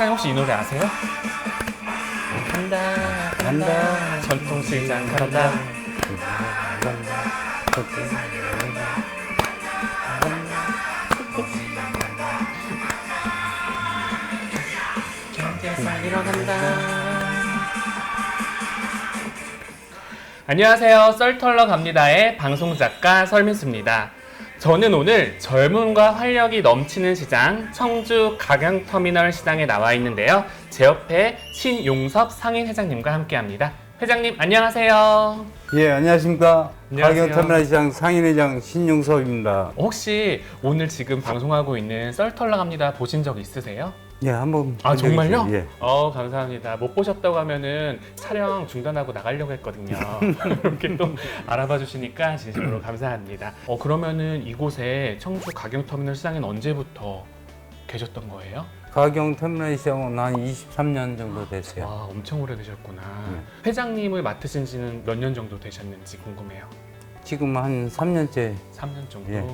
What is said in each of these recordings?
회장님 혹시 이 노래 아세요? 간다 간다. 전통시장 간다. 경제상 일어간다. 안녕하세요. 썰털러 갑니다의 방송작가 설민수입니다 저는 오늘 젊음과 활력이 넘치는 시장 청주 가경터미널 시장에 나와 있는데요 제 옆에 신용섭 상인 회장님과 함께합니다 회장님 안녕하세요 예, 안녕하십니까. 안녕하세요. 가경터미널 시장 상인회장 신용섭입니다. 혹시 오늘 지금 방송하고 있는 썰털러 갑니다 보신 적 있으세요? 예, 한번. 아 정말요? 예. 어 감사합니다. 못 보셨다고 하면은 촬영 중단하고 나가려고 했거든요. 이렇게 또 알아봐 주시니까 진심으로 감사합니다. 어 그러면은 이곳에 청주 가경터미널 시장엔 언제부터 계셨던 거예요? 가경 터미널 시장은 한 23년 정도 됐어요. 와 엄청 오래 되셨구나. 네. 회장님을 맡으신 지는 몇 년 정도 되셨는지 궁금해요. 지금 한 3년째 3년 정도. 예.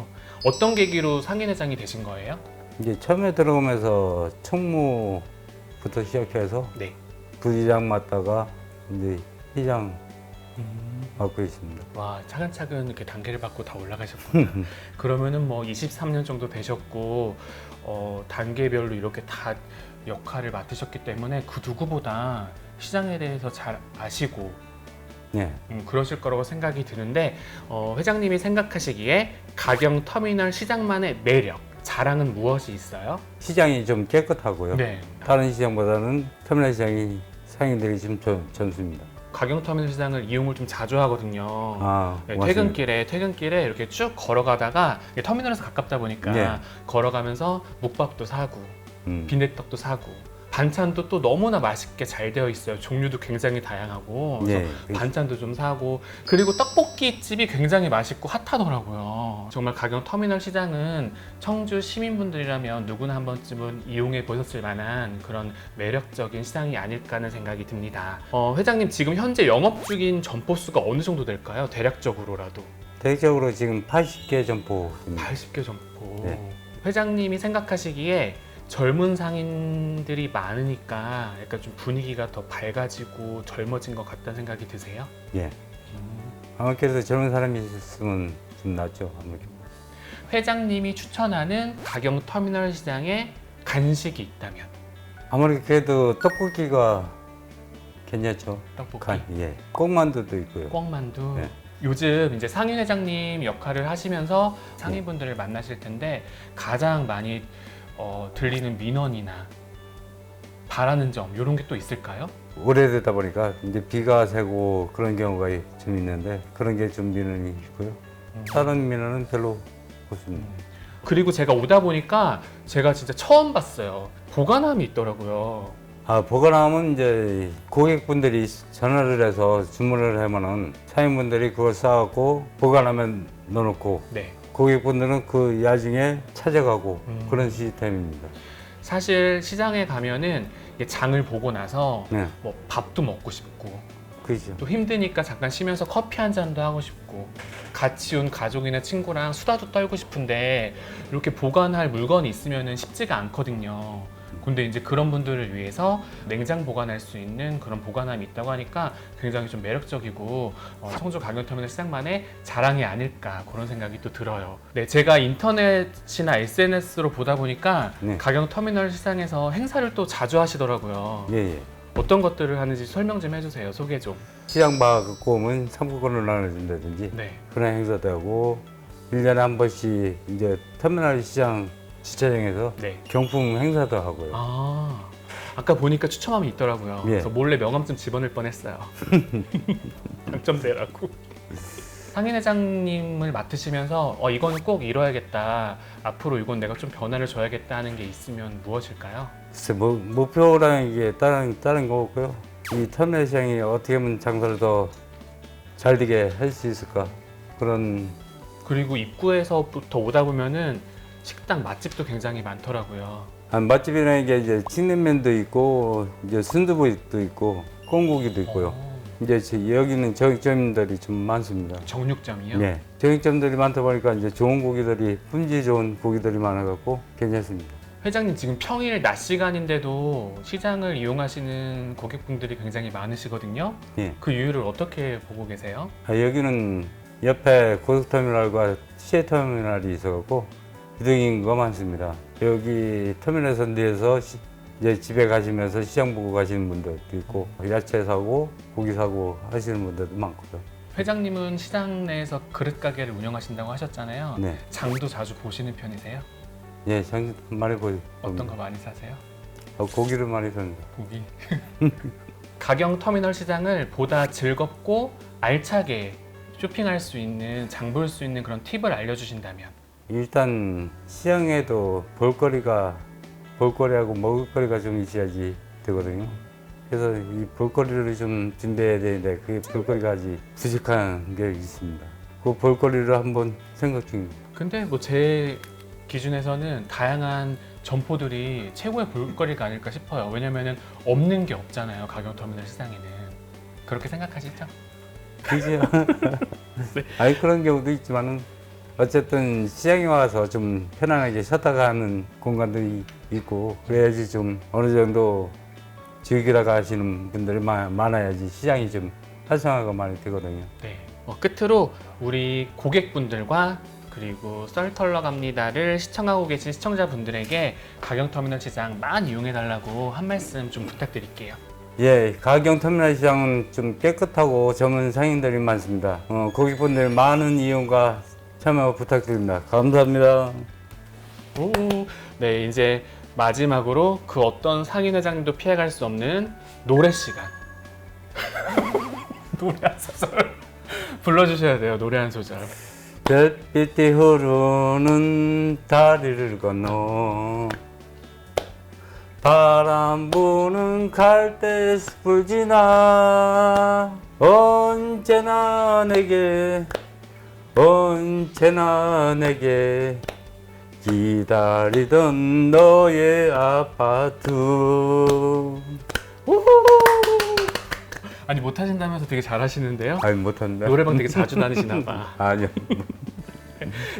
어떤 계기로 상인 회장이 되신 거예요? 이제 처음에 들어오면서 총무부터 시작해서 네. 부시장 맡다가 이제 회장 음. 맡고 있습니다. 와 차근차근 이렇게 단계를 받고 다 올라가셨구나. 그러면은 뭐 23년 정도 되셨고 어, 단계별로 이렇게 다 역할을 맡으셨기 때문에 그 누구보다 시장에 대해서 잘 아시고 예. 음, 그러실 거라고 생각이 드는데 어, 회장님이 생각하시기에 가경 터미널 시장만의 매력 자랑은 무엇이 있어요? 시장이 좀 깨끗하고요. 네. 다른 시장보다는 터미널 시장이 상인들이 좀 전- 전수입니다. 가경 터미널 시장을 이용을 좀 자주 하거든요. 아, 네, 고맙습니다. 퇴근길에 퇴근길에 이렇게 쭉 걸어가다가 터미널에서 가깝다 보니까 네. 걸어가면서 묵밥도 사고 음. 빈대떡도 사고 반찬도 또 너무나 맛있게 잘 되어 있어요. 종류도 굉장히 다양하고 그래서 예. 반찬도 좀 사고 그리고 떡볶이 집이 굉장히 맛있고 핫하더라고요. 정말 가경 터미널 시장은 청주 시민분들이라면 누구나 한 번쯤은 이용해 보셨을 만한 그런 매력적인 시장이 아닐까 하는 생각이 듭니다. 어, 회장님 지금 현재 영업 중인 점포 수가 어느 정도 될까요? 대략적으로라도 대략적으로 지금 80개 점포입니다. 80개 점포. 네. 회장님이 생각하시기에 젊은 상인들이 많으니까 약간 좀 분위기가 더 밝아지고 젊어진 것 같다는 생각이 드세요? 예. 아무래도 젊은 사람이 있으면 좀 낫죠. 아무래도. 회장님이 추천하는 가경 터미널 시장에 간식이 있다면 아무래도 그래도 떡볶이가 괜찮죠. 떡볶이, 간, 예. 꽁만두도 있고요. 꽁만두. 네. 요즘 이제 상인 회장님 역할을 하시면서 상인분들을 만나실 텐데 가장 많이 어, 들리는 민원이나 바라는 점 이런 게 또 있을까요? 오래되다 보니까 이제 비가 새고 그런 경우가 좀 있는데 그런 게 좀 민원이 있고요. 음. 다른 민원은 별로 없습니다. 그리고 제가 오다 보니까 제가 진짜 처음 봤어요. 보관함이 있더라고요. 아, 보관하면 이제 고객분들이 전화를 해서 주문을 하면은 사장님분들이 그걸 싸갖고 보관하면 넣어놓고 네. 고객분들은 그 야중에 찾아가고 음. 그런 시스템입니다. 사실 시장에 가면은 이게 장을 보고 나서 네, 뭐 밥도 먹고 싶고 그렇죠. 또 힘드니까 잠깐 쉬면서 커피 한 잔도 하고 싶고 같이 온 가족이나 친구랑 수다도 떨고 싶은데 이렇게 보관할 물건이 있으면은 쉽지가 않거든요. 근데 이제 그런 분들을 위해서 냉장 보관할 수 있는 그런 보관함이 있다고 하니까 굉장히 좀 매력적이고 어, 청주 가격터미널 시장만의 자랑이 아닐까 그런 생각이 또 들어요. 네, 제가 인터넷이나 SNS로 보다 보니까 네. 가격터미널 시장에서 행사를 또 자주 하시더라고요. 예, 예. 어떤 것들을 하는지 설명 좀 해주세요. 소개 좀. 시장 봐갖고 오면 상품권을 나눠준다든지 네. 그런 행사도 하고 1년에 한 번씩 이제 터미널 시장 주차장에서 네. 경품 행사도 하고요. 아. 아까 보니까 추첨함이 있더라고요. 예. 그래서 몰래 명함 좀 집어넣을 뻔했어요. 당첨되라고. 상인 회장님을 맡으시면서 어 이거는 꼭 이뤄야겠다. 앞으로 이건 내가 좀 변화를 줘야겠다 하는 게 있으면 무엇일까요? 글쎄, 뭐, 목표라는 게 다른, 다른 거고요. 이 터미널 시장이 어떻게 하면 장사를 더 잘 되게 할 수 있을까. 그런, 그리고 입구에서부터 오다 보면은 식당 맛집도 굉장히 많더라고요. 아, 맛집이라는 게 이제 칡냉면도 있고, 이제 순두부도 있고, 꽁고기도 있고요. 어, 이제 제- 여기는 정육점들이 좀 많습니다. 정육점이요? 네. 정육점들이 많다 보니까 이제 좋은 고기들이, 품질 좋은 고기들이 많아갖고 괜찮습니다. 회장님 지금 평일 낮 시간인데도 시장을 이용하시는 고객분들이 굉장히 많으시거든요. 예. 그 이유를 어떻게 보고 계세요? 아, 여기는 옆에 고속터미널과 시외터미널이 있어갖고 이동인구가 많습니다. 여기 터미널 선대에서 시- 이제 집에 가시면서 시장 보고 가시는 분들도 있고 야채 사고 고기 사고 하시는 분들도 많고요. 회장님은 시장 내에서 그릇 가게를 운영하신다고 하셨잖아요. 네, 장도 자주 보시는 편이세요? 예, 장 많이 보이. 어떤 거 많이 사세요? 어, 고기를 많이 삽니다. 고기. 가경 터미널 시장을 보다 즐겁고 알차게 쇼핑할 수 있는 장 볼 수 있는 그런 팁을 알려주신다면 일단 시장에도 볼거리가 볼거리하고 먹을거리가 좀 있어야지 되거든요. 그래서 이 볼거리를 좀 준비해야 되는데 그게 볼거리가 아직 부족한 게 있습니다. 그 볼거리를 한번 생각 중입니다. 근데 뭐 제 기준에서는 다양한 점포들이 최고의 볼거리가 아닐까 싶어요. 왜냐면은 없는 게 없잖아요. 가경 터미널 시장에는. 그렇게 생각하시죠? 그죠? 아니 그런 경우도 있지만은 어쨌든 시장에 와서 좀 편안하게 쉬었다가 하는 공간들이 있고 그래야지 좀 어느 정도 즐기다가 하시는 분들이 마- 많아야지 시장이 좀 활성화가 많이 되거든요. 네. 어, 끝으로 우리 고객분들과 그리고 썰털러 갑니다를 시청하고 계신 시청자분들에게 가경터미널 시장 많이 이용해달라고 한 말씀 좀 부탁드릴게요. 예, 가경 터미널 시장은 좀 깨끗하고 전문 상인들이 많습니다. 어, 고객분들 많은 이용과 참여 부탁드립니다. 감사합니다. 오, 네 이제 마지막으로 그 어떤 상인 회장님도 피해갈 수 없는 노래 시간. 노래 한 소절 불러주셔야 돼요. 노래 한 소절. 별빛이 흐르는 다리를 건너 바람 부는 갈대 숲을 지나 언제나 내게 언제나 내게 기다리던 너의 아파트 아니 못하신다면서 되게 잘하시는데요. 아니 못한다 노래방 되게 자주 다니시나 봐. 아니요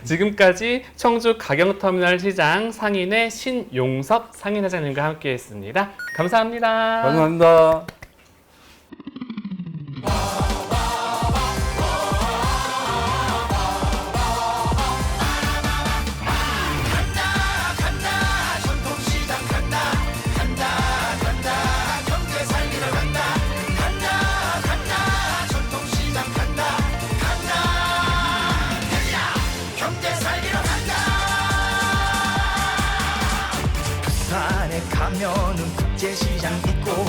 지금까지 청주 가경터미널 시장 상인의 신용섭 상인회장님과 함께했습니다. 감사합니다. 감사합니다 산에 가면은 국제시장 있고